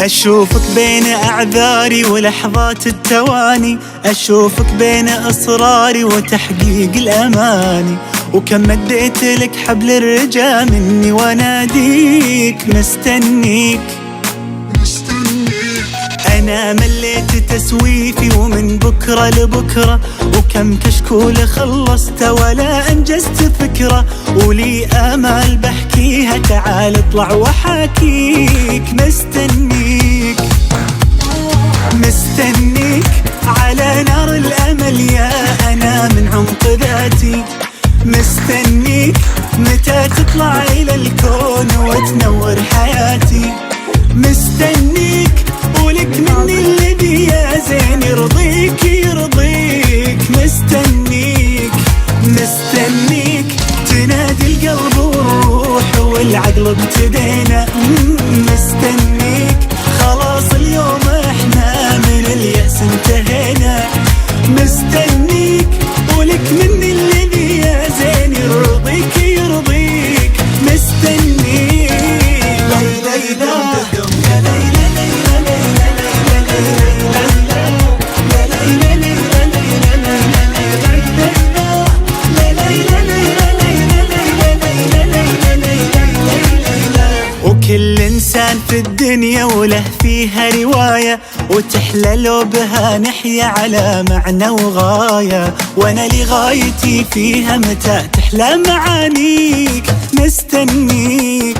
أشوفك بين أعذاري ولحظات التواني. أشوفك بين إصراري وتحقيق الأماني. وكم مديت لك حبل الرجا مني وأناديك مستنيك. أنا مليت تسويفي ومن بكرة لبكرة وكم كشكول خلصت ولا أنجزت فكرة. ولي آمال بحكيها تعال اطلع وحاكيك مستنيك مستنيك. على نار الأمل يا أنا من عمق ذاتي. مستنيك متى تطلع إلى الكون وتنور حياتي. مستنيك ولك مني الذي يا زين وله فيها رواية وتحلى لو بها نحيا على معنى وغاية. وأنا لغايتي فيها متى تحلى معانيك؟ مستنيك.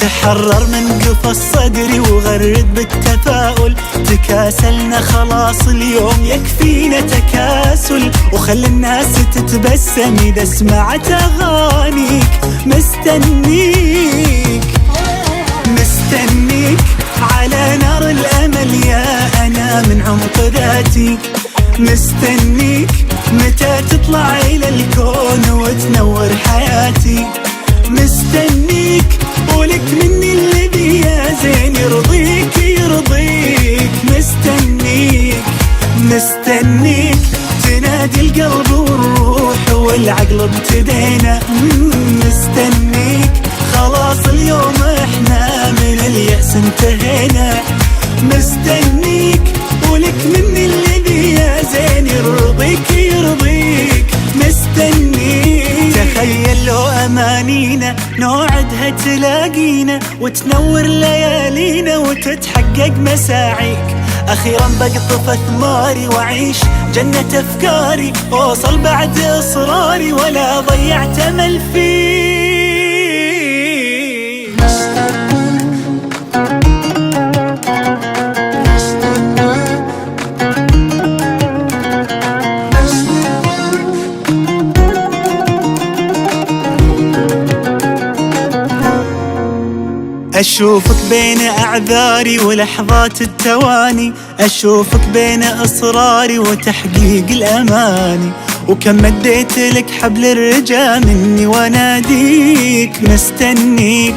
تحرر من قفص صدري وغرد بالتفاؤل. تكاسلنا خلاص اليوم يكفينا تكاسل. وخلي الناس تتبسم إذا سمعت أغانيك. مستنيك. مستنيك على نار الأمل يا أنا من عمق ذاتي. مستنيك متى تطلع إلى الكون وتنور حياتي. مستنيك ولك مني الذي يا زين يرضيك يرضيك. مستنيك مستنيك تنادي القلب والروح والعقل ابتدينا. مستنيك خلاص اليوم إحنا اليأس انتهينا مستنيك ولك مني الذي يا زين يرضيك يرضيك. مستنيك. تخيل لو أمانينا نوعدها تلاقينا. وتنور ليالينا وتتحقق مساعيك. أخيرا بقطف اثماري وأعيش جنة أفكاري. أوصل بعد إصراري ولا ضيعت أمل فيك. أشوفك بين أعذاري ولحظات التواني. أشوفك بين إصراري وتحقيق الأماني. وكم مديت لك حبل الرجا مني وأناديك مستنيك.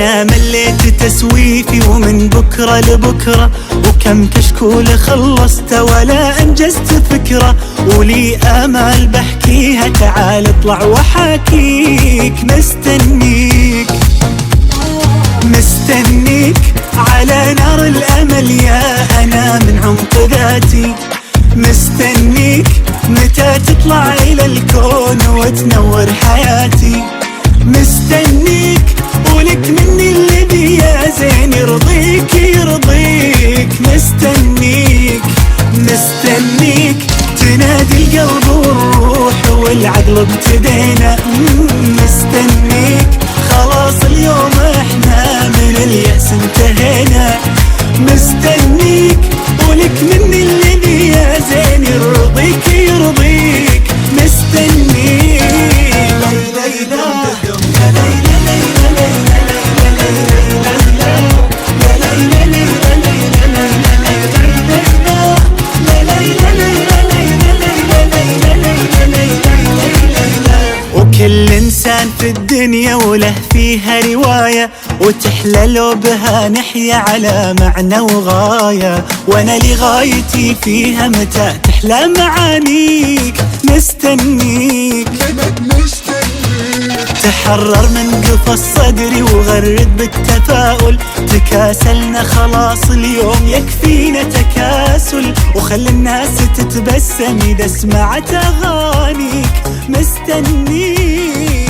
مليت تسويفي ومن بكرة لبكرة وكم كشكول خلصت ولا أنجزت فكرة. ولي آمال بحكيها تعال اطلع وحاكيك. مستنيك مستنيك على نار الأمل يا أنا من عمق ذاتي. مستنيك متى تطلع إلى الكون وتنور حياتي. مستنيك ولك مني الذي يا زين يرضيك يرضيك. مستنيك مستنيك. تنادي القلب والروح والعقل ابتدينا الدنيا وله فيها رواية وتحلى لو بها نحيا على معنى وغاية. وأنا لغايتي فيها متى تحلى معانيك؟ مستنيك تحرر من قفص صدري وغرد بالتفاؤل. تكاسلنا خلاص اليوم يكفينا تكاسل. وخلي الناس تتبسم إذا سمعت أغانيك. مستنيك